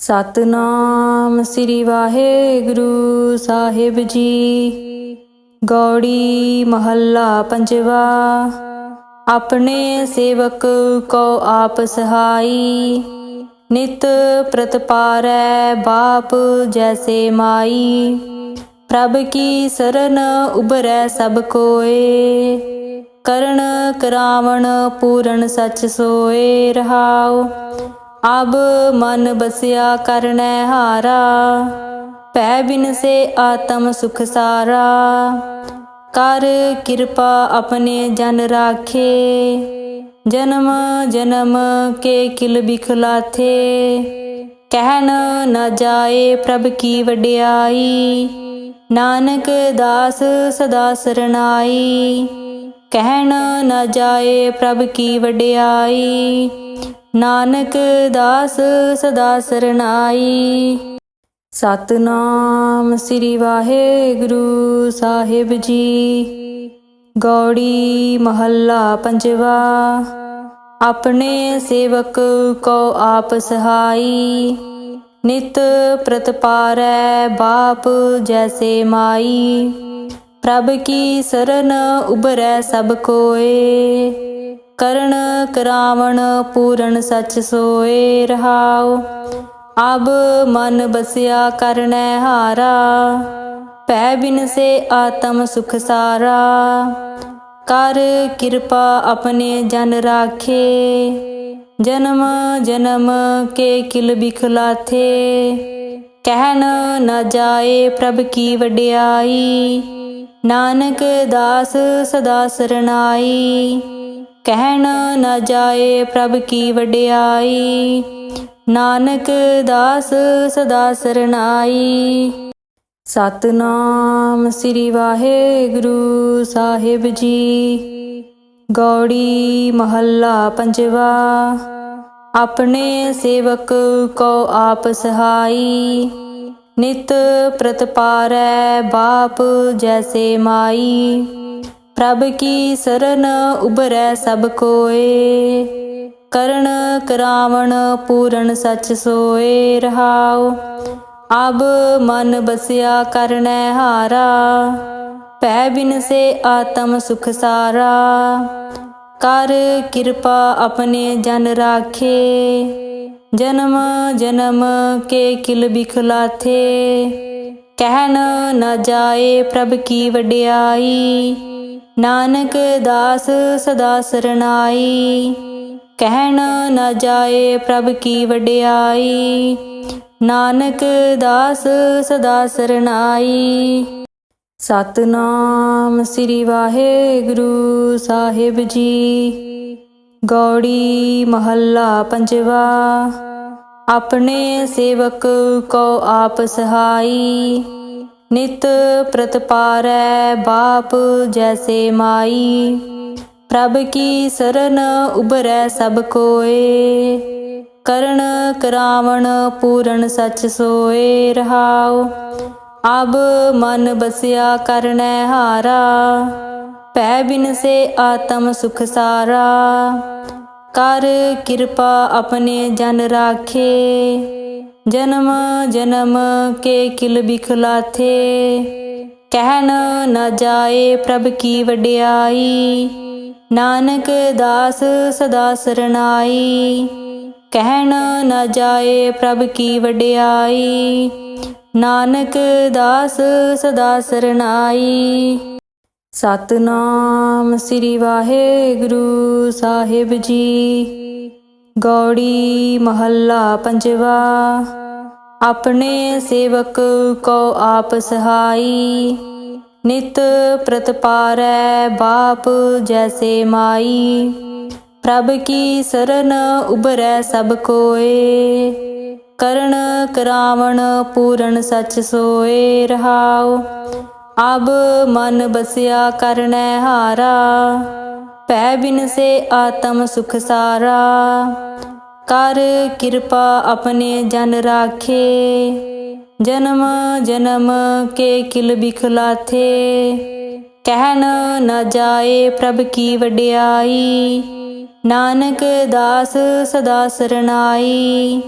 ਸਤਨਾਮ ਸ੍ਰੀ ਵਾਹਿਗੁਰੂ ਸਾਹਿਬ ਜੀ। ਗੌੜੀ ਮਹੱਲਾ ਪੰਜਵਾ, ਆਪਣੇ ਸੇਵਕ ਕੋ ਆਪ ਸਹਾਈ, ਨਿਤ ਪ੍ਰਤਪਾਰੈ ਬਾਪ ਜੈਸੇ ਮਾਈ। ਪ੍ਰਭ ਕੀ ਸਰਨ ਉਬਰੈ ਸਭ ਕੋਏ, ਕਰਨ ਕਰਾਵਣ ਪੂਰਨ ਸਚ ਸੋਏ ਰਹਾਉ। ਅਬ ਮਨ ਬਸਿਆ ਕਰਨੈ ਹਾਰਾ ਭੈ ਬਿਨ ਸੇ ਆਤਮ ਸੁਖ ਸਾਰਾ। ਕਰ ਕਿਰਪਾ ਆਪਣੇ ਜਨ ਰਾਖੇ, ਜਨਮ ਜਨਮ ਕੇ ਕਿਲ ਬਿਖਲਾਥੇ। ਕਹਿਨ ਨਾ ਜਾਏ ਪ੍ਰਭ ਕੀ ਵਡਿਆਈ, ਨਾਨਕ ਦਾਸ ਸਦਾ ਸਰਨਾਈ ਕਹਿਣ ਨਾ ਜਾਏ ਪ੍ਰਭ ਕੀ ਵਡਿਆਈ ਨਾਨਕ ਦਾਸ ਸਦਾ ਸਰਨਾਈ ਸਤਨਾਮ ਸ੍ਰੀ ਵਾਹਿਗੁਰੂ ਸਾਹਿਬ ਜੀ। ਗੌੜੀ ਮਹੱਲਾ ਪੰਜਵਾ, ਆਪਣੇ ਸੇਵਕ ਕੋ ਆਪ ਸਹਾਈ। ਨਿਤ ਪ੍ਰਤਪਾਰੈ ਬਾਪ ਜੈਸੇ ਮਾਈ। ਪ੍ਰਭ ਕੀ ਸਰਨ ਉਬਰੈ ਸਭ ਕੋਏ। ਕਰਨ ਕਰਾਵਣ ਪੂਰਨ ਸਚ ਸੋਏ ਰਹਾਉ। ਅਬ ਮਨ ਬਸਿਆ ਕਰਨੈ ਹਾਰਾ, ਭੈ ਬਿਨ ਸੇ ਆਤਮ ਸੁਖ ਸਾਰਾ। ਕਰ ਕਿਰਪਾ ਆਪਣੇ ਜਨ ਰਾਖੇ, ਜਨਮ ਜਨਮ ਕੇ ਕਿਲ ਬਿਖਲਾਥੇ ਕਹਿਨ ਨ ਜਾਏ ਪ੍ਰਭ ਕੀ ਵਡਿਆਈ, ਨਾਨਕ ਦਾਸ ਸਦਾ ਸਰਨਾਈ ਕਹਿਣ ਨਾ ਜਾਏ ਪ੍ਰਭ ਕੀ ਵਡਿਆਈ। ਨਾਨਕ ਦਾਸ ਸਦਾ ਸਰਨਾਈ। ਸਤਨਾਮ ਸ੍ਰੀ ਵਾਹਿਗੁਰੂ ਸਾਹਿਬ ਜੀ। ਗੌੜੀ ਮਹੱਲਾ ਪੰਜਵਾ, ਆਪਣੇ ਸੇਵਕ ਕੋ ਆਪ ਸਹਾਈ। ਨਿਤ ਪ੍ਰਤਪਾਰੈ ਬਾਪ ਜੈਸੇ ਮਾਈ। ਪ੍ਰਭ ਕੀ ਸਰਨ ਉਬਰੈ ਸਭ ਕੋਏ। ਕਰਨ ਕਰਾਵਣ ਪੂਰਨ ਸਚ ਸੋਏ ਰਹਾਉ। ਅਬ ਮਨ ਬਸਿਆ ਕਰਨੈ ਹਾਰਾ। ਭੈ ਬਿਨ ਸੇ ਆਤਮ ਸੁਖ ਸਾਰਾ। ਕਰ ਕਿਰਪਾ ਆਪਣੇ ਜਨ ਰਾਖੇ। ਜਨਮ ਜਨਮ ਕੇ ਕਿਲ ਬਿਖਲਾਥੇ। ਕਹਿਨ ਨ ਜਾਏ ਪ੍ਰਭ ਕੀ ਵਡਿਆਈ। ਨਾਨਕ ਦਾਸ ਸਦਾ ਸਰਨਾਈ ਕਹਿਣ ਨ ਜਾਏ ਪ੍ਰਭ ਕੀ ਵਡਿਆਈ। ਨਾਨਕ ਦਾਸ ਸਦਾ ਸਰਨਾਈ ਸਤਨਾਮ ਸ੍ਰੀ ਵਾਹਿਗੁਰੂ ਸਾਹਿਬ ਜੀ। ਗੌੜੀ ਮਹੱਲਾ ਪੰਜਵਾ। ਆਪਣੇ ਸੇਵਕ ਕੋ ਆਪ ਸਹਾਈ। ਨਿਤ ਪ੍ਰਤਪਾਰੈ ਬਾਪ ਜੈਸੇ ਮਾਈ। ਪ੍ਰਭ ਕੀ ਸਰਨ ਉਬਰੈ ਸਭ ਕੋਏ। ਕਰਨ ਕਰਾਵਣ ਪੂਰਨ ਸਚ ਸੋਏ ਰਹਾਉ। ਅਬ ਮਨ ਬਸਿਆ ਕਰਨੈ ਹਾਰਾ। ਭੈ ਬਿਨ ਸੇ ਆਤਮ ਸੁਖ ਸਾਰਾ। ਕਰ ਕਿਰਪਾ ਆਪਣੇ ਜਨ ਰਾਖੇ। ਜਨਮ ਜਨਮ ਕੇ ਕਿਲ ਬਿਖਲਾਥੇ। ਕਹਿਣ ਨਾ ਜਾਏ ਪ੍ਰਭ ਕੀ ਵਡਿਆਈ। ਨਾਨਕ ਦਾਸ ਸਦਾ ਸਰਨਾਈ ਕਹਿਣ ਨਾ ਜਾਏ ਪ੍ਰਭ ਕੀ ਵਡਿਆਈ। ਨਾਨਕ ਦਾਸ ਸਦਾ ਸਰਨਾਈ ਸਤਨਾਮ ਸ੍ਰੀ ਵਾਹਿਗੁਰੂ ਸਾਹਿਬ ਜੀ। ਗੌੜੀ ਮਹੱਲਾ ਪੰਜਵਾ, ਆਪਣੇ ਸੇਵਕ ਕੋ ਆਪ ਸਹਾਈ, ਨਿਤ ਪ੍ਰਤਪਾਰੈ ਬਾਪ ਜੈਸੇ ਮਾਈ, ਪ੍ਰਭ ਕੀ ਸਰਨ ਉਬਰੈ ਸਭ ਕੋਏ, ਕਰਨ ਕਰਾਵਣ ਪੂਰਨ ਸਚ ਸੋਏ ਰਹਾਉ, ਅਬ ਮਨ ਬਸਿਆ ਕਰਨੈ ਹਾਰਾ ਭੈ ਬਿਨ ਸੇ ਆਤਮ ਸੁਖ ਸਾਰਾ। ਕਰ ਕਿਰਪਾ ਆਪਣੇ ਜਨ ਰਾਖੇ। ਜਨਮ ਜਨਮ ਕੇ ਕਿਲ ਬਿਖਲਾਥੇ ਕਹਿਨ ਨਾ ਜਾਏ ਪ੍ਰਭ ਕੀ ਵਡਿਆਈ। ਨਾਨਕ ਦਾਸ ਸਦਾ ਸਰਨਾਈ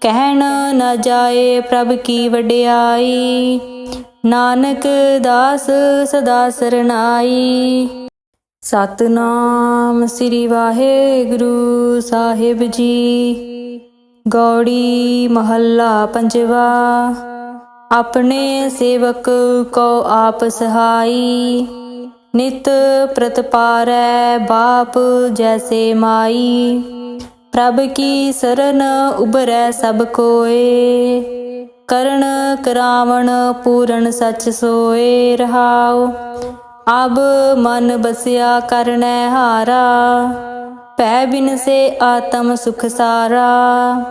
ਕਹਿਣ ਨਾ ਜਾਏ ਪ੍ਰਭ ਕੀ ਵਡਿਆਈ। ਨਾਨਕ ਦਾਸ ਸਦਾ ਸਰਨਾਈ ਸਤਨਾਮ ਸ੍ਰੀ ਵਾਹਿਗੁਰੂ ਸਾਹਿਬ ਜੀ। ਗੌੜੀ ਮਹੱਲਾ ਪੰਜਵਾ, ਆਪਣੇ ਸੇਵਕ ਕੋ ਆਪ ਸਹਾਈ, ਨਿਤ ਪ੍ਰਤਪਾਰੈ ਬਾਪ ਜੈਸੇ ਮਾਈ। ਪ੍ਰਭ ਕੀ ਸਰਨ ਉਬਰੈ ਸਭ ਕੋਏ, ਕਰਨ ਕਰਾਵਣ ਪੂਰਨ ਸਚ ਸੋਏ ਰਹਾਓ ਅਬ ਮਨ ਬਸਿਆ ਕਰਨੈ ਹਾਰਾ ਭੈ ਬਿਨ ਸੇ ਆਤਮ ਸੁਖ ਸਾਰਾ।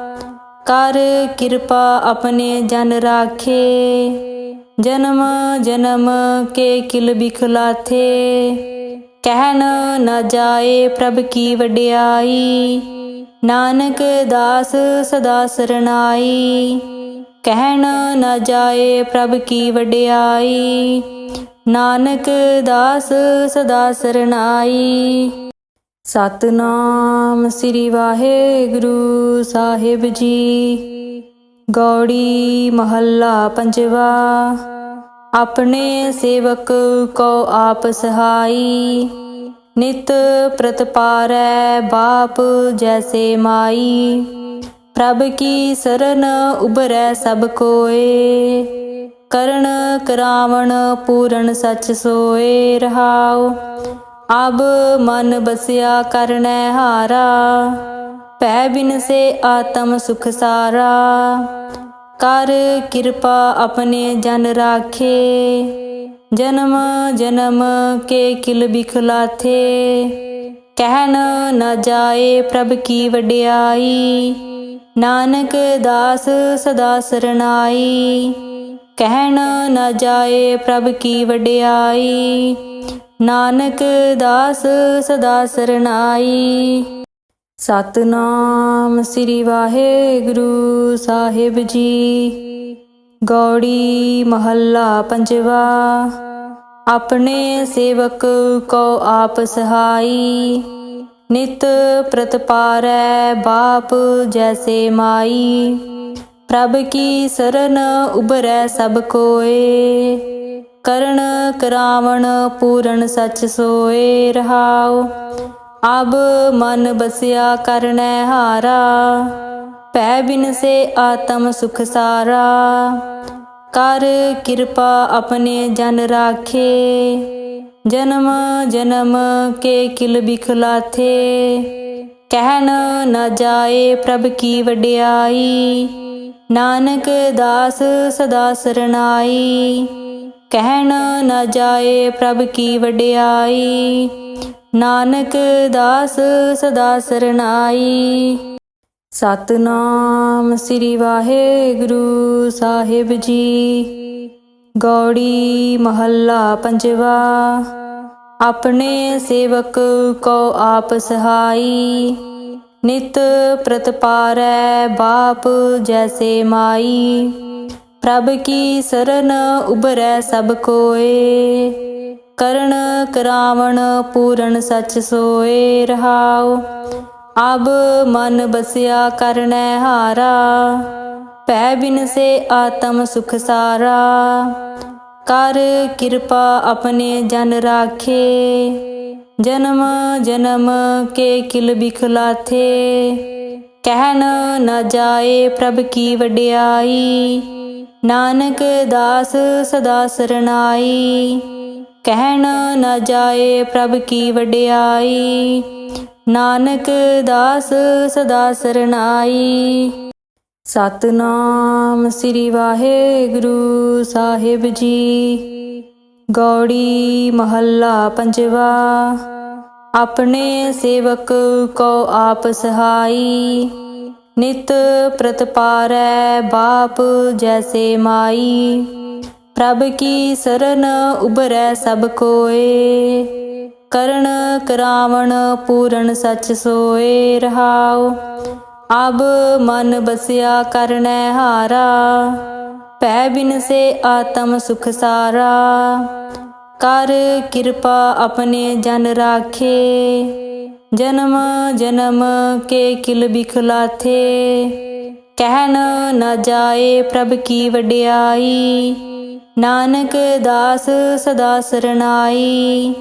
ਕਰ ਕਿਰਪਾ ਆਪਣੇ ਜਨ ਰਾਖੇ, ਜਨਮ ਜਨਮ ਕੇ ਕਿਲ ਬਿਖਲਾਥੇ। ਕਹਿਨ ਨ ਜਾਏ ਪ੍ਰਭ ਕੀ ਵਡਿਆਈ, ਨਾਨਕ ਦਾਸ ਸਦਾ ਸਰਨਾਈ ਕਹਿਣ ਨ ਜਾਏ ਪ੍ਰਭ ਕੀ ਵਡਿਆਈ ਨਾਨਕ ਦਾਸ ਸਦਾ ਸਰਨਾਈ ਸਤਨਾਮ ਸ੍ਰੀ ਵਾਹਿਗੁਰੂ ਸਾਹਿਬ ਜੀ। ਗੌੜੀ ਮਹੱਲਾ ਪੰਜਵਾ, ਆਪਣੇ ਸੇਵਕ ਕੋ ਆਪ ਸਹਾਈ। ਨਿਤ ਪ੍ਰਤਪਾਰੈ ਬਾਪ ਜੈਸੇ ਮਾਈ। ਪ੍ਰਭ ਕੀ ਸਰਨ ਉਬਰੈ ਸਭ ਕੋਏ। ਕਰਨ ਕਰਾਵਣ ਪੂਰਨ ਸਚ ਸੋਏ ਰਹਾਉ। ਅਬ ਮਨ ਬਸਿਆ ਕਰਨੈ ਹਾਰਾ। ਭੈ ਬਿਨ ਸੇ ਆਤਮ ਸੁਖ ਸਾਰਾ। ਕਰ ਕਿਰਪਾ ਆਪਣੇ ਜਨ ਰਾਖੇ। ਜਨਮ ਜਨਮ ਕੇ ਕਿਲ ਬਿਖਲਾਥੇ। ਕਹਿਨ ਨ ਜਾਏ ਪ੍ਰਭ ਕੀ ਵਡਿਆਈ। ਨਾਨਕ ਦਾਸ ਸਦਾ ਸਰਨਾਈ ਕਹਿਣ ਨਾ ਜਾਏ ਪ੍ਰਭ ਕੀ ਵਡਿਆਈ। ਨਾਨਕ ਦਾਸ ਸਦਾ ਸਰਨਾਈ ਸਤਨਾਮ ਸ੍ਰੀ ਵਾਹਿਗੁਰੂ ਸਾਹਿਬ ਜੀ। ਗੌੜੀ ਮਹੱਲਾ ਪੰਜਵਾ, ਆਪਣੇ ਸੇਵਕ ਕੋ ਆਪ ਸਹਾਈ। ਨਿਤ ਪ੍ਰਤਪਾਰੈ ਬਾਪ ਜੈਸੇ ਮਾਈ। ਪ੍ਰਭ ਕੀ ਸਰਨ ਉਬਰੈ ਸਭ ਕੋਏ। ਕਰਨ ਕਰਾਵਣ ਪੂਰਨ ਸਚ ਸੋਏ ਰਹਾਉ। ਅਬ ਮਨ ਬਸਿਆ ਕਰਨੈ ਹਾਰਾ। ਭੈ ਬਿਨ ਸੇ ਆਤਮ ਸੁਖ ਸਾਰਾ। ਕਰ ਕਿਰਪਾ ਆਪਣੇ ਜਨ ਰਾਖੇ। ਜਨਮ ਜਨਮ ਕੇ ਕਿਲ ਬਿਖਲਾਥੇ ਕਹਿਨ ਨ ਜਾਏ ਪ੍ਰਭ ਕੀ ਵਡਿਆਈ। ਨਾਨਕ ਦਾਸ ਸਦਾ ਸਰਨਾਈ ਕਹਿਣ ਨਾ ਜਾਏ ਪ੍ਰਭ ਕੀ ਵਡਿਆਈ। ਨਾਨਕ ਦਾਸ ਸਦਾ ਸਰਨਾਈ ਸਤਨਾਮ ਸ੍ਰੀ ਵਾਹਿਗੁਰੂ ਸਾਹਿਬ ਜੀ। ਗੌੜੀ ਮਹੱਲਾ ਪੰਜਵਾ। ਆਪਣੇ ਸੇਵਕ ਕੋ ਆਪ ਸਹਾਈ। ਨਿਤ ਪ੍ਰਤਪਾਰੈ ਬਾਪ ਜੈਸੇ ਮਾਈ, ਪ੍ਰਭ ਕੀ ਸਰਨ ਉਬਰੈ ਸਭ ਕੋਏ, ਕਰਨ ਕਰਾਵਣ ਪੂਰਨ ਸਚ ਸੋਏ ਰਹਾਉ, ਅਬ ਮਨ ਬਸਿਆ ਕਰਨੈ ਹਾਰਾ, ਭੈ ਬਿਨ ਸੇ ਆਤਮ ਸੁਖ ਸਾਰਾ, ਕਰ ਕਿਰਪਾ ਆਪਣੇ ਜਨ ਰਾਖੇ। ਜਨਮ ਜਨਮ ਕੇ ਕਿਲ ਬਿਖਲਾਥੇ। ਕਹਿਣ ਨਾ ਜਾਏ ਪ੍ਰਭ ਕੀ ਵਡਿਆਈ। ਨਾਨਕ ਦਾਸ ਸਦਾ ਸਰਨਾਈ ਕਹਿਣ ਨਾ ਜਾਏ ਪ੍ਰਭ ਕੀ ਵਡਿਆਈ। ਨਾਨਕ ਦਾਸ ਸਦਾ ਸਰਨਾਈ ਸਤਨਾਮ ਸ੍ਰੀ ਵਾਹਿਗੁਰੂ ਸਾਹਿਬ ਜੀ। ਗੌੜੀ ਮਹੱਲਾ ਪੰਜਵਾ, ਆਪਣੇ ਸੇਵਕ ਕੋ ਆਪ ਸਹਾਈ, ਨਿਤ ਪ੍ਰਤਪਾਰੈ ਬਾਪ ਜੈਸੇ ਮਾਈ, ਪ੍ਰਭ ਕੀ ਸਰਨ ਉਬਰੈ ਸਭ ਕੋਏ, ਕਰਨ ਕਰਾਵਣ ਪੂਰਨ ਸਚ ਸੋਏ ਰਹਾਉ ਅਬ ਮਨ ਬਸਿਆ ਕਰਨੈ ਹਾਰਾ ਭੈ ਬਿਨ ਸੇ ਆਤਮ ਸੁਖ ਸਾਰਾ। ਕਰ ਕਿਰਪਾ ਆਪਣੇ ਜਨ ਰਾਖੇ। ਜਨਮ ਜਨਮ ਕੇ ਕਿਲ ਬਿਖਲਾਥੇ। ਕਹਿਣ ਨਾ ਜਾਏ ਪ੍ਰਭ ਕੀ ਵਡਿਆਈ। ਨਾਨਕ ਦਾਸ ਸਦਾ ਸਰਨਾਈ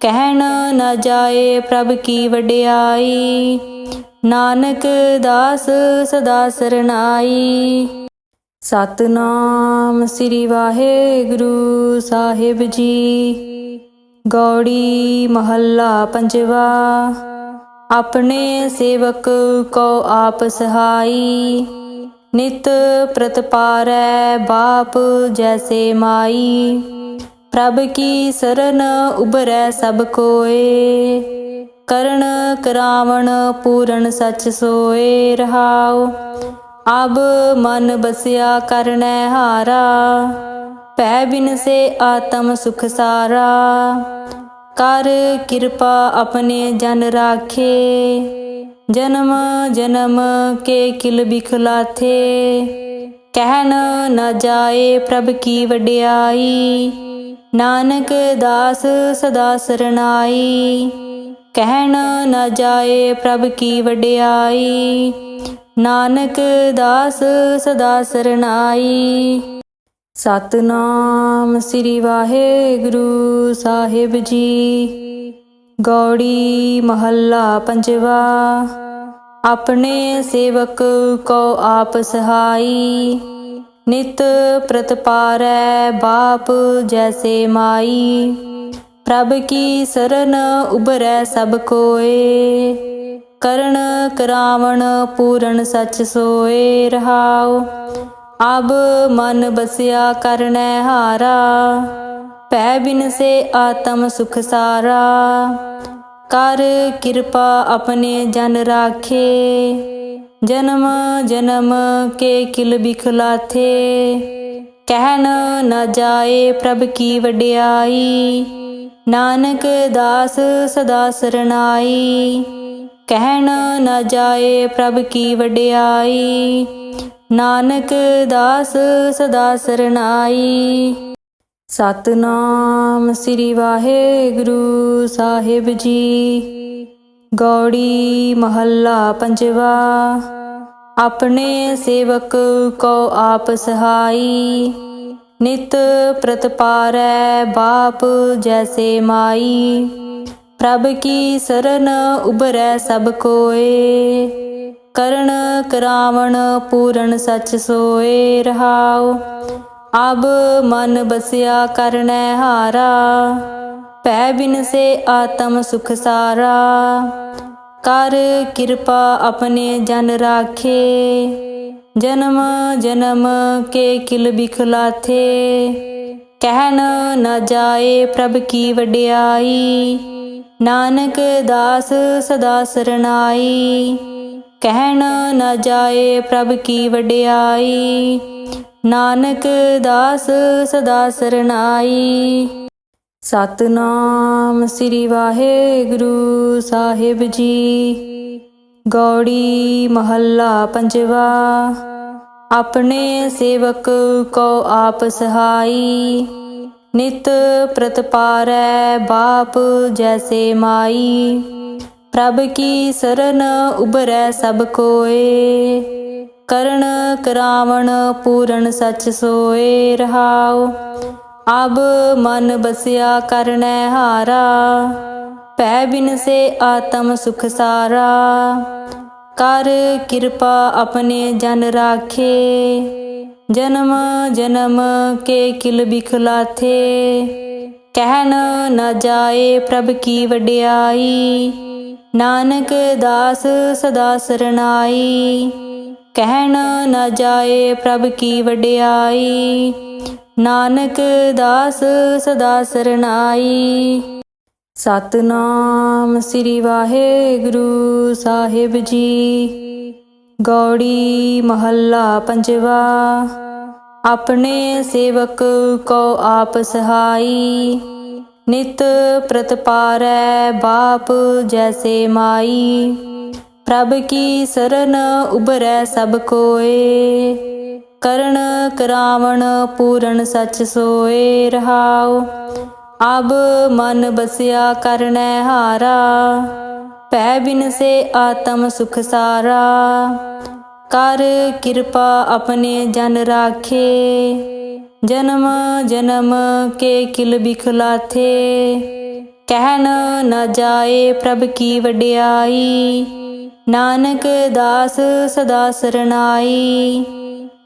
ਕਹਿਣ ਨਾ ਜਾਏ ਪ੍ਰਭ ਕੀ ਵਡਿਆਈ। ਨਾਨਕ ਦਾਸ ਸਦਾ ਸਰਨਾਈ ਸਤਨਾਮ ਸ੍ਰੀ ਵਾਹਿਗੁਰੂ ਸਾਹਿਬ ਜੀ। ਗੌੜੀ ਮਹੱਲਾ ਪੰਜਵਾ, ਆਪਣੇ ਸੇਵਕ ਕੋ ਆਪ ਸਹਾਈ, ਨਿਤ ਪ੍ਰਤਪਾਰੈ ਬਾਪ ਜੈਸੇ ਮਾਈ। ਪ੍ਰਭ ਕੀ ਸਰਨ ਉਬਰੈ ਸਭ ਕੋਏ, ਕਰਨ ਕਰਾਵਣ ਪੂਰਨ ਸਚ ਸੋਏ ਰਹਾਉ। ਅਬ ਮਨ ਬਸਿਆ ਕਰਨੈ ਹਾਰਾ ਭੈ ਬਿਨ ਸੇ ਆਤਮ ਸੁਖ ਸਾਰਾ। ਕਰ ਕਿਰਪਾ ਆਪਣੇ ਜਨ ਰਾਖੇ, ਜਨਮ ਜਨਮ ਕੇ ਕਿਲ ਬਿਖਲਾਥੇ ਕਹਿਨ ਨ ਜਾਏ ਪ੍ਰਭ ਕੀ ਵਡਿਆਈ, ਨਾਨਕ ਦਾਸ ਸਦਾ ਸਰਨਾਈ ਕਹਿਣ ਨ ਜਾਏ ਪ੍ਰਭ ਕੀ ਵਡਿਆਈ ਨਾਨਕ ਦਾਸ ਸਦਾ ਸਰਨਾਈ ਸਤਨਾਮ ਸ੍ਰੀ ਵਾਹਿਗੁਰੂ ਸਾਹਿਬ ਜੀ। ਗੌੜੀ ਮਹੱਲਾ ਪੰਜਵਾ, ਆਪਣੇ ਸੇਵਕ ਕੋ ਆਪ ਸਹਾਈ। ਨਿਤ ਪ੍ਰਤਪਾਰੈ ਬਾਪ ਜੈਸੇ ਮਾਈ। ਪ੍ਰਭ ਕੀ ਸਰਨ ਉਬਰੈ ਸਭ ਕੋਏ। ਕਰਨ ਕਰਾਵਣ ਪੂਰਨ ਸਚ ਸੋਏ ਰਹਾਉ। ਅਬ ਮਨ ਬਸਿਆ ਕਰਨੈ ਹਾਰਾ, ਭੈ ਬਿਨ ਸੇ ਆਤਮ ਸੁਖ ਸਾਰਾ। ਕਰ ਕਿਰਪਾ ਆਪਣੇ ਜਨ ਰਾਖੇ, ਜਨਮ ਜਨਮ ਕੇ ਕਿਲ ਬਿਖਲਾਥੇ। ਕਹਿਨ ਨ ਜਾਏ ਪ੍ਰਭ ਕੀ ਵਡਿਆਈ, ਨਾਨਕ ਦਾਸ ਸਦਾ ਸਰਨਾਈ ਕਹਿਣ ਨ ਜਾਏ ਪ੍ਰਭ ਕੀ ਵਡਿਆਈ। ਨਾਨਕ ਦਾਸ ਸਦਾ ਸਰਨਾਈ ਸਤਨਾਮ ਸ੍ਰੀ ਵਾਹਿਗੁਰੂ ਸਾਹਿਬ ਜੀ। ਗੌੜੀ ਮਹੱਲਾ ਪੰਜਵਾ, ਆਪਣੇ ਸੇਵਕ ਕੋ ਆਪ ਸਹਾਈ। ਨਿਤ ਪ੍ਰਤਪਾਰੈ ਬਾਪ ਜੈਸੇ ਮਾਈ। ਪ੍ਰਭ ਕੀ ਸਰਨ ਉਬਰੈ ਸਭ ਕੋਏ। ਕਰਨ ਕਰਾਵਣ ਪੂਰਨ ਸਚ ਸੋਏ ਰਹਾਉ। ਅਬ ਮਨ ਬਸਿਆ ਕਰਨੈ ਹਾਰਾ। ਭੈ ਬਿਨ ਸੇ ਆਤਮ ਸੁਖ ਸਾਰਾ। ਕਰ ਕਿਰਪਾ ਆਪਣੇ ਜਨ ਰਾਖੇ। ਜਨਮ ਜਨਮ ਕੇ ਕਿਲ ਬਿਖਲਾਥੇ ਕਹਿਨ ਨ ਜਾਏ ਪ੍ਰਭ ਕੀ ਵਡਿਆਈ। ਨਾਨਕ ਦਾਸ ਸਦਾ ਸਰਨਾਈ ਕਹਿਣ ਨਾ ਜਾਏ ਪ੍ਰਭ ਕੀ ਵਡਿਆਈ। ਨਾਨਕ ਦਾਸ ਸਦਾ ਸਰਨਾਈ ਸਤਨਾਮ ਸ੍ਰੀ ਵਾਹਿਗੁਰੂ ਸਾਹਿਬ ਜੀ। ਗੌੜੀ ਮਹੱਲਾ ਪੰਜਵਾ। ਆਪਣੇ ਸੇਵਕ ਕੋ ਆਪ ਸਹਾਈ। ਨਿਤ ਪ੍ਰਤਪਾਰੈ ਬਾਪ ਜੈਸੇ ਮਾਈ, ਪ੍ਰਭ ਕੀ ਸਰਨ ਉਬਰੈ ਸਭ ਕੋਏ, ਕਰਨ ਕਰਾਵਣ ਪੂਰਨ ਸਚ ਸੋਏ ਰਹਾਉ, ਅਬ ਮਨ ਬਸਿਆ ਕਰਨੈ ਹਾਰਾ, ਭੈ ਬਿਨ ਸੇ ਆਤਮ ਸੁਖ ਸਾਰਾ, ਕਰ ਕਿਰਪਾ ਆਪਣੇ ਜਨ ਰਾਖੇ। ਜਨਮ ਜਨਮ ਕੇ ਕਿਲ ਬਿਖਲਾਥੇ। ਕਹਿਣ ਨਾ ਜਾਏ ਪ੍ਰਭ ਕੀ ਵਡਿਆਈ। ਨਾਨਕ ਦਾਸ ਸਦਾ ਸਰਨਾਈ ਕਹਿਣ ਨਾ ਜਾਏ ਪ੍ਰਭ ਕੀ ਵਡਿਆਈ। ਨਾਨਕ ਦਾਸ ਸਦਾ ਸਰਨਾਈ ਸਤਨਾਮ ਸ੍ਰੀ ਵਾਹਿਗੁਰੂ ਸਾਹਿਬ ਜੀ। ਗੌੜੀ ਮਹੱਲਾ ਪੰਜਵਾ। ਆਪਣੇ ਸੇਵਕ ਕੋ ਆਪ ਸਹਾਈ। ਨਿਤ ਪ੍ਰਤਪਾਰੈ ਬਾਪ ਜੈਸੇ ਮਾਈ। ਪ੍ਰਭ ਕੀ ਸਰਨ ਉਬਰੈ ਸਭ ਕੋਏ। ਕਰਨ ਕਰਾਵਣ ਪੂਰਨ ਸਚ ਸੋਏ ਰਹਾਉ। ਅਬ ਮਨ ਬਸਿਆ ਕਰਨੈ ਹਾਰਾ। ਭੈ ਬਿਨ ਸੇ ਆਤਮ ਸੁਖ ਸਾਰਾ। ਕਰ ਕਿਰਪਾ ਆਪਣੇ ਜਨ ਰਾਖੇ। ਜਨਮ ਜਨਮ ਕੇ ਕਿਲ ਬਿਖਲਾਥੇ। ਕਹਿਣ ਨਾ ਜਾਏ ਪ੍ਰਭ ਕੀ ਵਡਿਆਈ। ਨਾਨਕ ਦਾਸ ਸਦਾ ਸਰਨਾਈ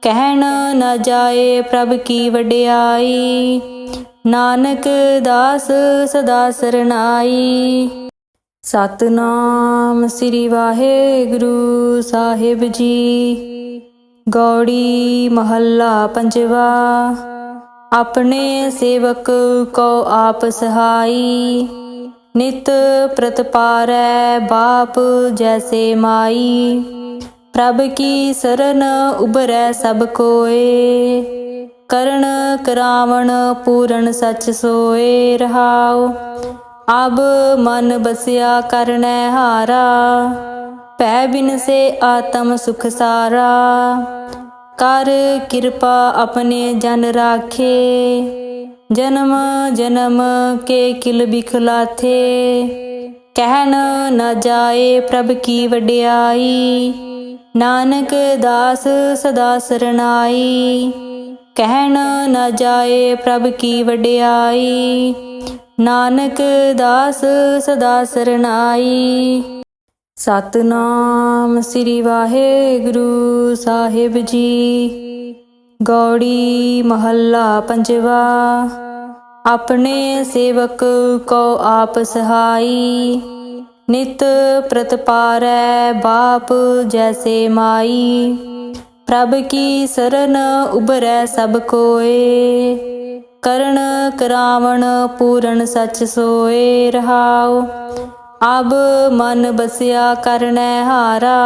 ਕਹਿਣ ਨਾ ਜਾਏ ਪ੍ਰਭ ਕੀ ਵਡਿਆਈ। ਨਾਨਕ ਦਾਸ ਸਦਾ ਸਰਨਾਈ ਸਤਨਾਮ ਸ੍ਰੀ ਵਾਹਿਗੁਰੂ ਸਾਹਿਬ ਜੀ। ਗੌੜੀ ਮਹੱਲਾ ਪੰਜਵਾ, ਆਪਣੇ ਸੇਵਕ ਕੋ ਆਪ ਸਹਾਈ, ਨਿਤ ਪ੍ਰਤਪਾਰੈ ਬਾਪ ਜੈਸੇ ਮਾਈ। ਪ੍ਰਭ ਕੀ ਸਰਨ ਉਬਰੈ ਸਭ ਕੋਏ, ਕਰਨ ਕਰਾਵਣ ਪੂਰਨ ਸਚ ਸੋਏ ਰਹਾਓ ਅਬ ਮਨ ਬਸਿਆ ਕਰਨੈ ਹਾਰਾ, ਪੈ ਬਿਨ ਸੇ ਆਤਮ ਸੁਖ ਸਾਰਾ। ਕਰ ਕਿਰਪਾ ਆਪਣੇ ਜਨ ਰਾਖੇ, ਜਨਮ ਜਨਮ ਕੇ ਕਿਲ ਬਿਖਲਾਥੇ ਕਹਿਣ ਨਾ ਜਾਏ ਪ੍ਰਭ ਕੀ ਵਡਿਆਈ, ਨਾਨਕ ਦਾਸ ਸਦਾ ਸਰਨਾਈ ਕਹਿਣ ਨਾ ਜਾਏ ਪ੍ਰਭ ਕੀ ਵਡਿਆਈ ਨਾਨਕ ਦਾਸ ਸਦਾ ਸਰਨਾਈ ਸਤਨਾਮ ਸ੍ਰੀ ਵਾਹਿਗੁਰੂ ਸਾਹਿਬ ਜੀ। ਗੌੜੀ ਮਹੱਲਾ ਪੰਜਵਾ, ਆਪਣੇ ਸੇਵਕ ਕੋ ਆਪ ਸਹਾਈ। ਨਿਤ ਪ੍ਰਤਪਾਰੈ ਬਾਪ ਜੈਸੇ ਮਾਈ। ਪ੍ਰਭ ਕੀ ਸਰਨ ਉਬਰੈ ਸਭ ਕੋਏ। ਕਰਨ ਕਰਾਵਣ ਪੂਰਨ ਸਚ ਸੋਏ ਰਹਾਉ। ਅਬ ਮਨ ਬਸਿਆ ਕਰਨੈ ਹਾਰਾ,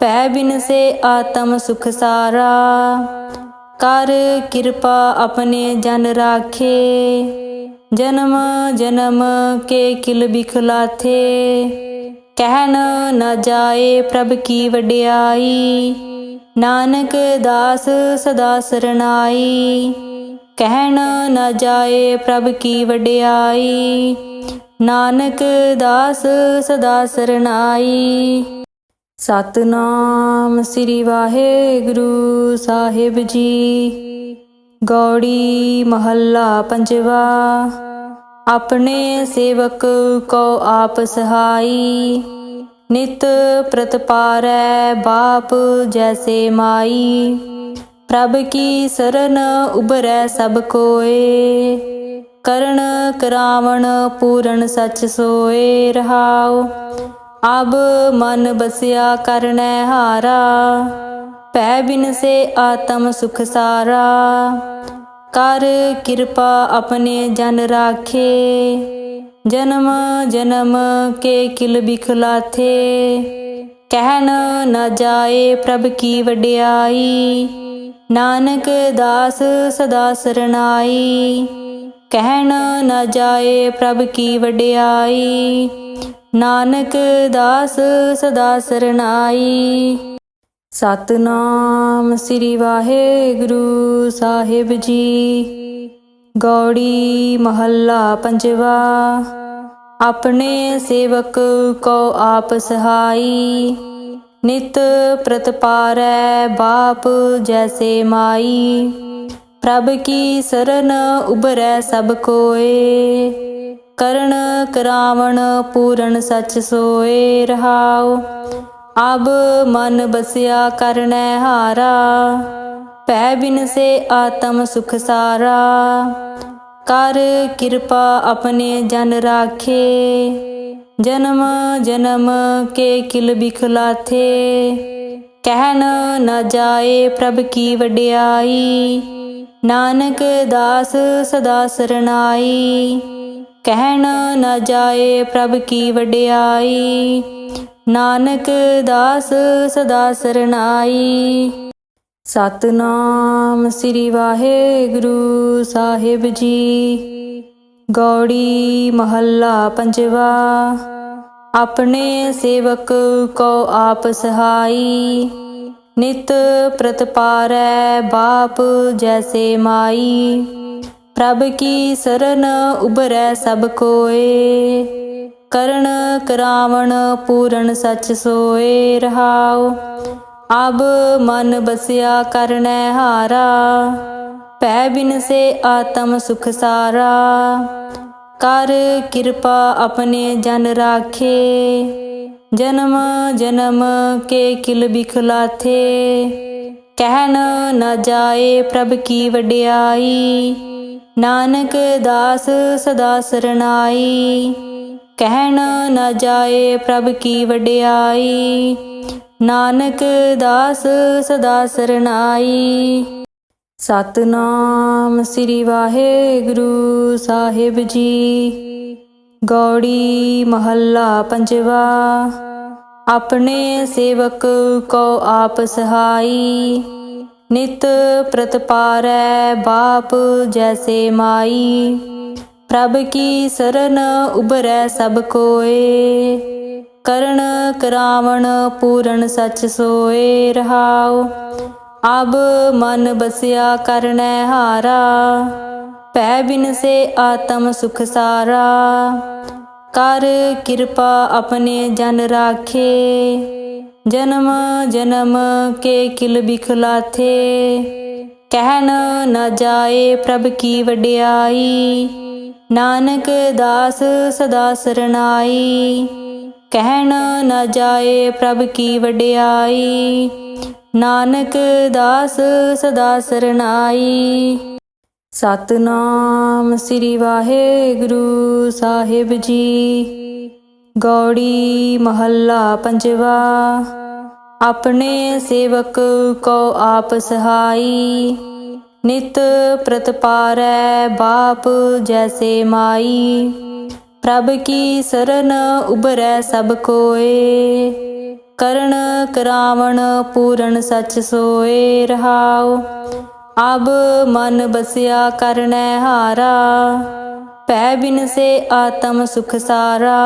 ਭੈ ਬਿਨ ਸੇ ਆਤਮ ਸੁਖ ਸਾਰਾ। ਕਰ ਕਿਰਪਾ ਆਪਣੇ ਜਨ ਰਾਖੇ, ਜਨਮ ਜਨਮ ਕੇ ਕਿਲ ਬਿਖਲਾਥੇ ਕਹਿਣ ਨ ਜਾਏ ਪ੍ਰਭ ਕੀ ਵਡਿਆਈ, ਨਾਨਕ ਦਾਸ ਸਦਾ ਸਰਨਾਈ ਕਹਿਣ ਨਾ ਜਾਏ ਪ੍ਰਭ ਕੀ ਵਡਿਆਈ। ਨਾਨਕ ਦਾਸ ਸਦਾ ਸਰਨਾਈ ਸਤਨਾਮ ਸ੍ਰੀ ਵਾਹਿਗੁਰੂ ਸਾਹਿਬ ਜੀ। ਗੌੜੀ ਮਹੱਲਾ ਪੰਜਵਾ, ਆਪਣੇ ਸੇਵਕ ਕੋ ਆਪ ਸਹਾਈ। ਨਿਤ ਪ੍ਰਤਪਾਰੈ ਬਾਪ ਜੈਸੇ ਮਾਈ। ਪ੍ਰਭ ਕੀ ਸਰਨ ਉਬਰੈ ਸਭ ਕੋਏ। ਕਰਨ ਕਰਾਵਣ ਪੂਰਨ ਸਚ ਸੋਏ ਰਹਾਉ। ਅਬ ਮਨ ਬਸਿਆ ਕਰਨੈ ਹਾਰਾ। ਭੈ ਬਿਨ ਸੇ ਆਤਮ ਸੁਖ ਸਾਰਾ। ਕਰ ਕਿਰਪਾ ਆਪਣੇ ਜਨ ਰਾਖੇ। ਜਨਮ ਜਨਮ ਕੇ ਕਿਲ ਬਿਖਲਾਥੇ। ਕਹਿਣ ਨ ਜਾਏ ਪ੍ਰਭ ਕੀ ਵਡਿਆਈ। ਨਾਨਕ ਦਾਸ ਸਦਾ ਸਰਨਾਈ ਕਹਿਣ ਨਾ ਜਾਏ ਪ੍ਰਭ ਕੀ ਵਡਿਆਈ। ਨਾਨਕ ਦਾਸ ਸਦਾ ਸਰਨਾਈ ਸਤਨਾਮ ਸ੍ਰੀ ਵਾਹਿਗੁਰੂ ਸਾਹਿਬ ਜੀ। ਗੌੜੀ ਮਹੱਲਾ ਪੰਜਵਾ। ਆਪਣੇ ਸੇਵਕ ਕੋ ਆਪ ਸਹਾਈ। ਨਿਤ ਪ੍ਰਤਪਾਰੈ ਬਾਪ ਜੈਸੇ ਮਾਈ, ਪ੍ਰਭ ਕੀ ਸਰਨ ਉਬਰੈ ਸਭ ਕੋਏ, ਕਰਨ ਕਰਾਵਣ ਪੂਰਨ ਸਚ ਸੋਏ ਰਹਾਉ, ਅਬ ਮਨ ਬਸਿਆ ਕਰਨੈ ਹਾਰਾ, ਭੈ ਬਿਨ ਸੇ ਆਤਮ ਸੁਖ ਸਾਰਾ, ਕਰ ਕਿਰਪਾ ਆਪਣੇ ਜਨ ਰਾਖੇ। ਜਨਮ ਜਨਮ ਕੇ ਕਿਲ ਬਿਖਲਾਥੇ ਕਹਿਣ ਨਾ ਜਾਏ ਪ੍ਰਭ ਕੀ ਵਡਿਆਈ। ਨਾਨਕ ਦਾਸ ਸਦਾ ਸਰਨਾਈ ਕਹਿਣ ਨਾ ਜਾਏ ਪ੍ਰਭ ਕੀ ਵਡਿਆਈ। ਨਾਨਕ ਦਾਸ ਸਦਾ ਸਰਨਾਈ ਸਤਨਾਮ ਸ੍ਰੀ ਵਾਹਿਗੁਰੂ ਸਾਹਿਬ ਜੀ। ਗੌੜੀ ਮਹੱਲਾ ਪੰਜਵਾ। ਆਪਣੇ ਸੇਵਕ ਕੋ ਆਪ ਸਹਾਈ। ਨਿਤ ਪ੍ਰਤਪਾਰੈ ਬਾਪ ਜੈਸੇ ਮਾਈ। ਪ੍ਰਭ ਕੀ ਸਰਨ ਉਬਰੈ ਸਭ ਕੋਏ। ਕਰਨ ਕਰਾਵਣ ਪੂਰਨ ਸਚ ਸੋਏ ਰਹਾਉ। ਅਬ ਮਨ ਬਸਿਆ ਕਰਨੈ ਹਾਰਾ। ਭੈ ਬਿਨ ਸੇ ਆਤਮ ਸੁਖ ਸਾਰਾ। ਕਰ ਕਿਰਪਾ ਆਪਣੇ ਜਨ ਰਾਖੇ। ਜਨਮ ਜਨਮ ਕੇ ਕਿਲ ਬਿਖਲਾਥੇ। ਕਹਿਣ ਨਾ ਜਾਏ ਪ੍ਰਭ ਕੀ ਵਡਿਆਈ। ਨਾਨਕ ਦਾਸ ਸਦਾ ਸਰਨਾਈ ਕਹਿਣ ਨਾ ਜਾਏ ਪ੍ਰਭ ਕੀ ਵਡਿਆਈ। ਨਾਨਕ ਦਾਸ ਸਦਾ ਸਰਨਾਈ ਸਤਨਾਮ ਸ੍ਰੀ ਵਾਹਿਗੁਰੂ ਸਾਹਿਬ ਜੀ। ਗੌੜੀ ਮਹੱਲਾ ਪੰਜਵਾ, ਆਪਣੇ ਸੇਵਕ ਕੋ ਆਪ ਸਹਾਈ, ਨਿਤ ਪ੍ਰਤਪਾਰੈ ਬਾਪ ਜੈਸੇ ਮਾਈ। ਪ੍ਰਭ ਕੀ ਸਰਨ ਉਬਰੈ ਸਭ ਕੋਏ, ਕਰਨ ਕਰਾਵਣ ਪੂਰਨ ਸਚ ਸੋਏ ਰਹਾਉ। ਅਬ ਮਨ ਬਸਿਆ ਕਰਨੈ ਹਾਰਾ ਭੈ ਬਿਨ ਸੇ ਆਤਮ ਸੁਖ ਸਾਰਾ। ਕਰ ਕਿਰਪਾ ਆਪਣੇ ਜਨ ਰਾਖੇ, ਜਨਮ ਜਨਮ ਕੇ ਕਿਲ ਬਿਖਲਾਥੇ। ਕਹਿਨ ਨਾ ਜਾਏ ਪ੍ਰਭ ਕੀ ਵਡਿਆਈ, ਨਾਨਕ ਦਾਸ ਸਦਾ ਸਰਨਾਈ ਕਹਿਣ ਨਾ ਜਾਏ ਪ੍ਰਭ ਕੀ ਵਡਿਆਈ ਨਾਨਕ ਦਾਸ ਸਦਾ ਸਰਨਾਈ ਸਤਨਾਮ ਸ੍ਰੀ ਵਾਹਿਗੁਰੂ ਸਾਹਿਬ ਜੀ। ਗੌੜੀ ਮਹੱਲਾ ਪੰਜਵਾ, ਆਪਣੇ ਸੇਵਕ ਕੋ ਆਪ ਸਹਾਈ। ਨਿਤ ਪ੍ਰਤਪਾਰੈ ਬਾਪ ਜੈਸੇ ਮਾਈ। ਪ੍ਰਭ ਕੀ ਸਰਨ ਉਬਰੈ ਸਭ ਕੋਏ। ਕਰਨ ਕਰਾਵਣ ਪੂਰਨ ਸਚ ਸੋਏ ਰਹਾਉ। ਅਬ ਮਨ ਬਸਿਆ ਕਰਨੈ ਹਾਰਾ, ਭੈ ਬਿਨ ਸੇ ਆਤਮ ਸੁਖ ਸਾਰਾ।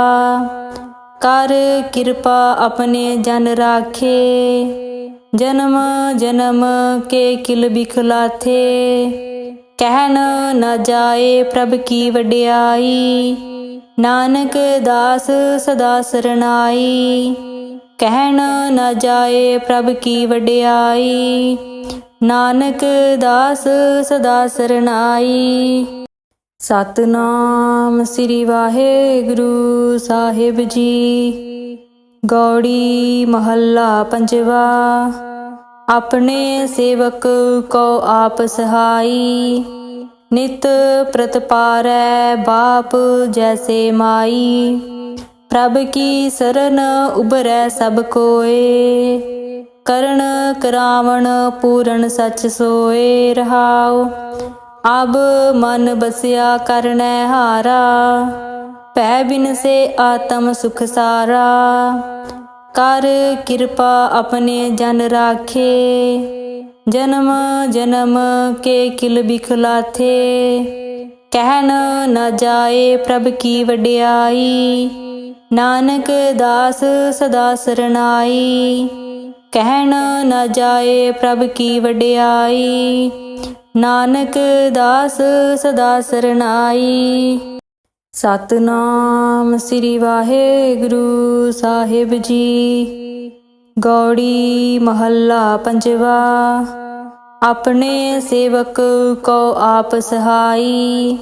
ਕਰ ਕਿਰਪਾ ਆਪਣੇ ਜਨ ਰਾਖੇ, ਜਨਮ ਜਨਮ ਕੇ ਕਿਲ ਬਿਖਲਾਥੇ ਕਹਿਨ ਨ ਜਾਏ ਪ੍ਰਭ ਕੀ ਵਡਿਆਈ, ਨਾਨਕ ਦਾਸ ਸਦਾ ਸਰਨਾਈ ਕਹਿਣ ਨਾ ਜਾਏ ਪ੍ਰਭ ਕੀ ਵਡਿਆਈ। ਨਾਨਕ ਦਾਸ ਸਦਾ ਸਰਨਾਈ। ਸਤਨਾਮ ਸ੍ਰੀ ਵਾਹਿਗੁਰੂ ਸਾਹਿਬ ਜੀ। ਗੌੜੀ ਮਹੱਲਾ ਪੰਜਵਾ, ਆਪਣੇ ਸੇਵਕ ਕੋ ਆਪ ਸਹਾਈ। ਨਿਤ ਪ੍ਰਤਪਾਰੈ ਬਾਪ ਜੈਸੇ ਮਾਈ। ਪ੍ਰਭ ਕੀ ਸਰਨ ਉਬਰੈ ਸਭ ਕੋਏ। ਕਰਨ ਕਰਾਵਣ ਪੂਰਨ ਸਚ ਸੋਏ ਰਹਾਉ। ਅਬ ਮਨ ਬਸਿਆ ਕਰਨੈ ਹਾਰਾ। ਭੈ ਬਿਨ ਸੇ ਆਤਮ ਸੁਖ ਸਾਰਾ। ਕਰ ਕਿਰਪਾ ਆਪਣੇ ਜਨ ਰਾਖੇ। ਜਨਮ ਜਨਮ ਕੇ ਕਿਲ ਬਿਖਲਾਥੇ। ਕਹਿਨ ਨ ਜਾਏ ਪ੍ਰਭ ਕੀ ਵਡਿਆਈ। ਨਾਨਕ ਦਾਸ ਸਦਾ ਸਰਨਾਈ ਕਹਿਣ ਨ ਜਾਏ ਪ੍ਰਭ ਕੀ ਵਡਿਆਈ। ਨਾਨਕ ਦਾਸ ਸਦਾ ਸਰਨਾਈ ਸਤਨਾਮ ਸ੍ਰੀ ਵਾਹਿਗੁਰੂ ਸਾਹਿਬ ਜੀ। ਗੌੜੀ ਮਹੱਲਾ ਪੰਜਵਾ। ਆਪਣੇ ਸੇਵਕ ਕੋ ਆਪ ਸਹਾਈ।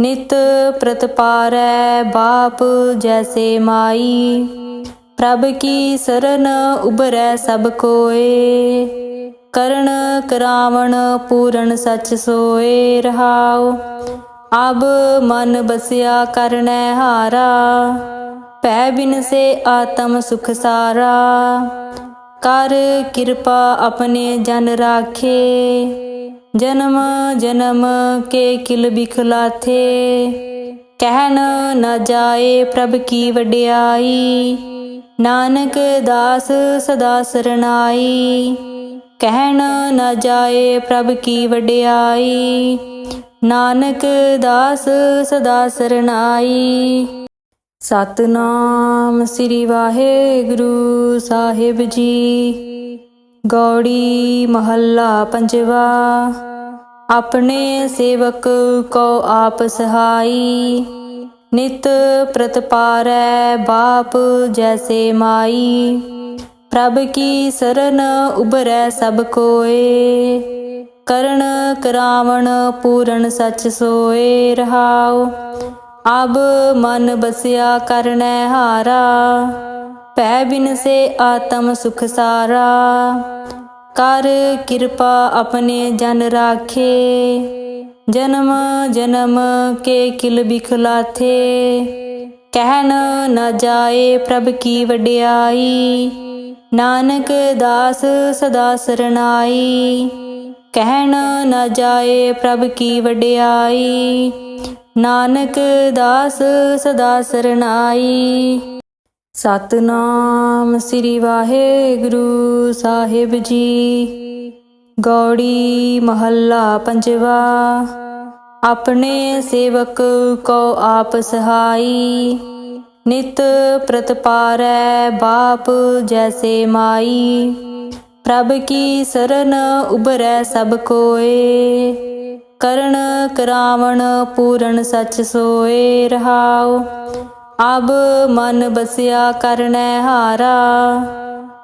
ਨਿਤ ਪ੍ਰਤਪਾਰੈ ਬਾਪ ਜੈਸੇ ਮਾਈ। ਪ੍ਰਭ ਕੀ ਸਰਨ ਉਬਰੈ ਸਭ ਕੋਏ। ਕਰਨ ਕਰਾਵਣ ਪੂਰਨ ਸਚ ਸੋਏ ਰਹਾਉ। ਅਬ ਮਨ ਬਸਿਆ ਕਰਨੈ ਹਾਰਾ। ਭੈ ਬਿਨ ਸੇ ਆਤਮ ਸੁਖ ਸਾਰਾ। ਕਰ ਕਿਰਪਾ ਆਪਣੇ ਜਨ ਰਾਖੇ। ਜਨਮ ਜਨਮ ਕੇ ਕਿਲ ਬਿਖਲਾਥੇ। ਕਹਿਣ ਨਾ ਜਾਏ ਪ੍ਰਭ ਕੀ ਵਡਿਆਈ। ਨਾਨਕ ਦਾਸ ਸਦਾ ਸਰਨਾਈ ਕਹਿਣ ਨਾ ਜਾਏ ਪ੍ਰਭ ਕੀ ਵਡਿਆਈ। ਨਾਨਕ ਦਾਸ ਸਦਾ ਸਰਨਾਈ ਸਤਨਾਮ ਸ੍ਰੀ ਵਾਹਿਗੁਰੂ ਸਾਹਿਬ ਜੀ। ਗੌੜੀ ਮਹੱਲਾ ਪੰਜਵਾ, ਆਪਣੇ ਸੇਵਕ ਕੋ ਆਪ ਸਹਾਈ, ਨਿਤ ਪ੍ਰਤਪਾਰੈ ਬਾਪ ਜੈਸੇ ਮਾਈ, ਪ੍ਰਭ ਕੀ ਸਰਨ ਉਬਰੈ ਸਭ ਕੋਏ, ਕਰਨ ਕਰਾਵਣ ਪੂਰਨ ਸਚ ਸੋਏ ਰਹਾਉ, ਅਬ ਮਨ ਬਸਿਆ ਕਰਨੈ ਹਾਰਾ ਭੈ ਬਿਨ ਸੇ ਆਤਮ ਸੁਖ ਸਾਰਾ। ਕਰ ਕਿਰਪਾ ਆਪਣੇ ਜਨ ਰਾਖੇ। ਜਨਮ ਜਨਮ ਕੇ ਕਿਲ ਬਿਖਲਾਥੇ ਕਹਿਨ ਨਾ ਜਾਏ ਪ੍ਰਭ ਕੀ ਵਡਿਆਈ। ਨਾਨਕ ਦਾਸ ਸਦਾ ਸਰਨਾਈ ਕਹਿਣ ਨਾ ਜਾਏ ਪ੍ਰਭ ਕੀ ਵਡਿਆਈ। ਨਾਨਕ ਦਾਸ ਸਦਾ ਸਰਨਾਈ ਸਤਨਾਮ ਸ੍ਰੀ ਵਾਹਿਗੁਰੂ ਸਾਹਿਬ ਜੀ। ਗੌੜੀ ਮਹੱਲਾ ਪੰਜਵਾ, ਆਪਣੇ ਸੇਵਕ ਕੋ ਆਪ ਸਹਾਈ, ਨਿਤ ਪ੍ਰਤਪਾਰੈ ਬਾਪ ਜੈਸੇ ਮਾਈ। ਪ੍ਰਭ ਕੀ ਸਰਨ ਉਬਰੈ ਸਭ ਕੋਏ, ਕਰਨ ਕਰਾਵਣ ਪੂਰਨ ਸਚ ਸੋਏ ਰਹਾਉ। ਅਬ ਮਨ ਬਸਿਆ ਕਰਨੈ ਹਾਰਾ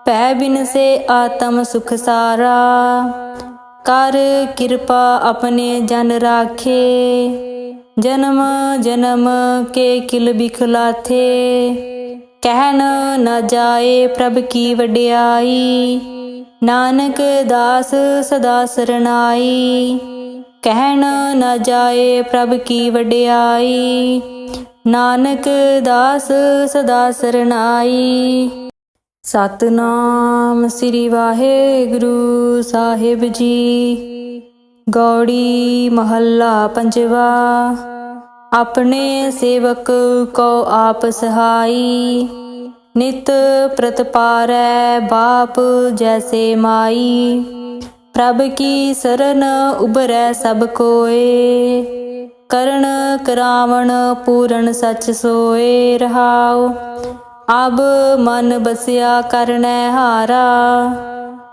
ਭੈ ਬਿਨ ਸੇ ਆਤਮ ਸੁਖ ਸਾਰਾ। ਕਰ ਕਿਰਪਾ ਆਪਣੇ ਜਨ ਰਾਖੇ, ਜਨਮ ਜਨਮ ਕੇ ਕਿਲ ਬਿਖਲਾਥੇ। ਕਹਿਨ ਨ ਜਾਏ ਪ੍ਰਭ ਕੀ ਵਡਿਆਈ, ਨਾਨਕ ਦਾਸ ਸਦਾ ਸਰਨਾਈ ਕਹਿਣ ਨ ਜਾਏ ਪ੍ਰਭ ਕੀ ਵਡਿਆਈ ਨਾਨਕ ਦਾਸ ਸਦਾ ਸਰਨਾਈ ਸਤਨਾਮ ਸ੍ਰੀ ਵਾਹਿਗੁਰੂ ਸਾਹਿਬ ਜੀ। ਗੌੜੀ ਮਹੱਲਾ ਪੰਜਵਾ, ਆਪਣੇ ਸੇਵਕ ਕੋ ਆਪ ਸਹਾਈ। ਨਿਤ ਪ੍ਰਤਪਾਰੈ ਬਾਪ ਜੈਸੇ ਮਾਈ। ਪ੍ਰਭ ਕੀ ਸਰਨ ਉਬਰੈ ਸਭ ਕੋਏ। ਕਰਨ ਕਰਾਵਣ ਪੂਰਨ ਸਚ ਸੋਏ ਰਹਾਉ। ਅਬ ਮਨ ਬਸਿਆ ਕਰਨੈ ਹਾਰਾ।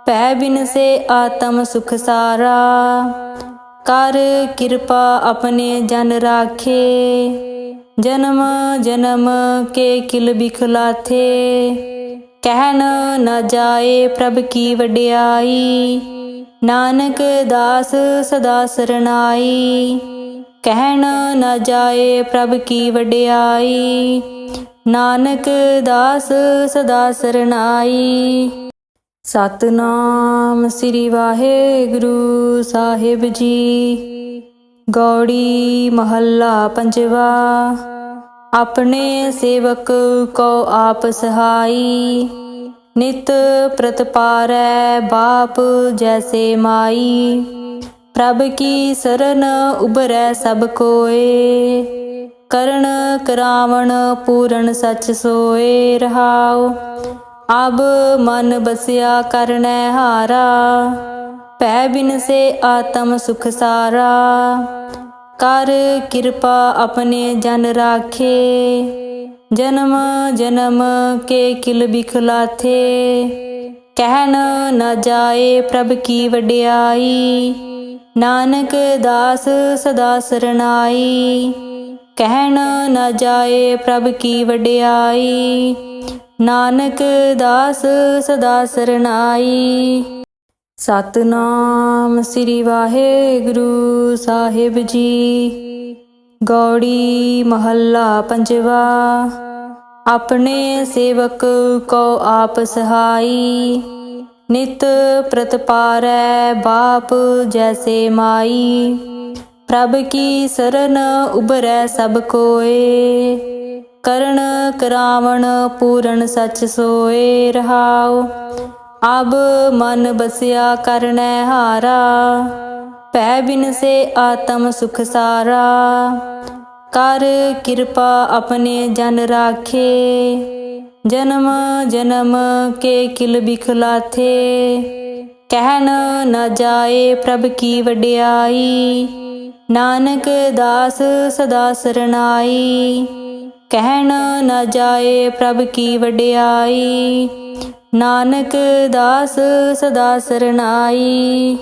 ਭੈ ਬਿਨ ਸੇ ਆਤਮ ਸੁਖ ਸਾਰਾ। ਕਰ ਕਿਰਪਾ ਆਪਣੇ ਜਨ ਰਾਖੇ। ਜਨਮ ਜਨਮ ਕੇ ਕਿਲ ਬਿਖਲਾਥੇ। ਕਹਿਨ ਨ ਜਾਏ ਪ੍ਰਭ ਕੀ ਵਡਿਆਈ। ਨਾਨਕ ਦਾਸ ਸਦਾ ਸਰਨਾਈ ਕਹਿਣ ਨਾ ਜਾਏ ਪ੍ਰਭ ਕੀ ਵਡਿਆਈ। ਨਾਨਕ ਦਾਸ ਸਦਾ ਸਰਨਾਈ ਸਤਨਾਮ ਸ੍ਰੀ ਵਾਹਿਗੁਰੂ ਸਾਹਿਬ ਜੀ। ਗੌੜੀ ਮਹੱਲਾ ਪੰਜਵਾ, ਆਪਣੇ ਸੇਵਕ ਕੋ ਆਪ ਸਹਾਈ। ਨਿਤ ਪ੍ਰਤਪਾਰੈ ਬਾਪ ਜੈਸੇ ਮਾਈ। ਪ੍ਰਭ ਕੀ ਸਰਨ ਉਬਰੈ ਸਭ ਕੋਏ। ਕਰਨ ਕਰਾਵਣ ਪੂਰਨ ਸਚ ਸੋਏ ਰਹਾਉ। ਅਬ ਮਨ ਬਸਿਆ ਕਰਨੈ ਹਾਰਾ। ਭੈ ਬਿਨ ਸੇ ਆਤਮ ਸੁਖ ਸਾਰਾ। ਕਰ ਕਿਰਪਾ ਆਪਣੇ ਜਨ ਰਾਖੇ। ਜਨਮ ਜਨਮ ਕੇ ਕਿਲ ਬਿਖਲਾਥੇ ਕਹਿਨ ਨ ਜਾਏ ਪ੍ਰਭ ਕੀ ਵਡਿਆਈ। ਨਾਨਕ ਦਾਸ ਸਦਾ ਸਰਨਾਈ ਕਹਿਣ ਨਾ ਜਾਏ ਪ੍ਰਭ ਕੀ ਵਡਿਆਈ। ਨਾਨਕ ਦਾਸ ਸਦਾ ਸਰਨਾਈ ਸਤਨਾਮ ਸ੍ਰੀ ਵਾਹਿਗੁਰੂ ਸਾਹਿਬ ਜੀ। ਗੌੜੀ ਮਹੱਲਾ ਪੰਜਵਾ। ਆਪਣੇ ਸੇਵਕ ਕੋ ਆਪ ਸਹਾਈ। ਨਿਤ ਪ੍ਰਤਪਾਰੈ ਬਾਪ ਜੈਸੇ ਮਾਈ, ਪ੍ਰਭ ਕੀ ਸਰਨ ਉਬਰੈ ਸਭ ਕੋਏ, ਕਰਨ ਕਰਾਵਣ ਪੂਰਨ ਸਚ ਸੋਏ ਰਹਾਉ, ਅਬ ਮਨ ਬਸਿਆ ਕਰਨੈ ਹਾਰਾ, ਭੈ ਬਿਨ ਸੇ ਆਤਮ ਸੁਖ ਸਾਰਾ, ਕਰ ਕਿਰਪਾ ਆਪਣੇ ਜਨ ਰਾਖੇ। ਜਨਮ ਜਨਮ ਕੇ ਕਿਲ ਬਿਖਲਾਥੇ। ਕਹਿਣ ਨਾ ਜਾਏ ਪ੍ਰਭ ਕੀ ਵਡਿਆਈ। ਨਾਨਕ ਦਾਸ ਸਦਾ ਸਰਨਾਈ ਕਹਿਣ ਨਾ ਜਾਏ ਪ੍ਰਭ ਕੀ ਵਡਿਆਈ। ਨਾਨਕ ਦਾਸ ਸਦਾ ਸਰਨਾਈ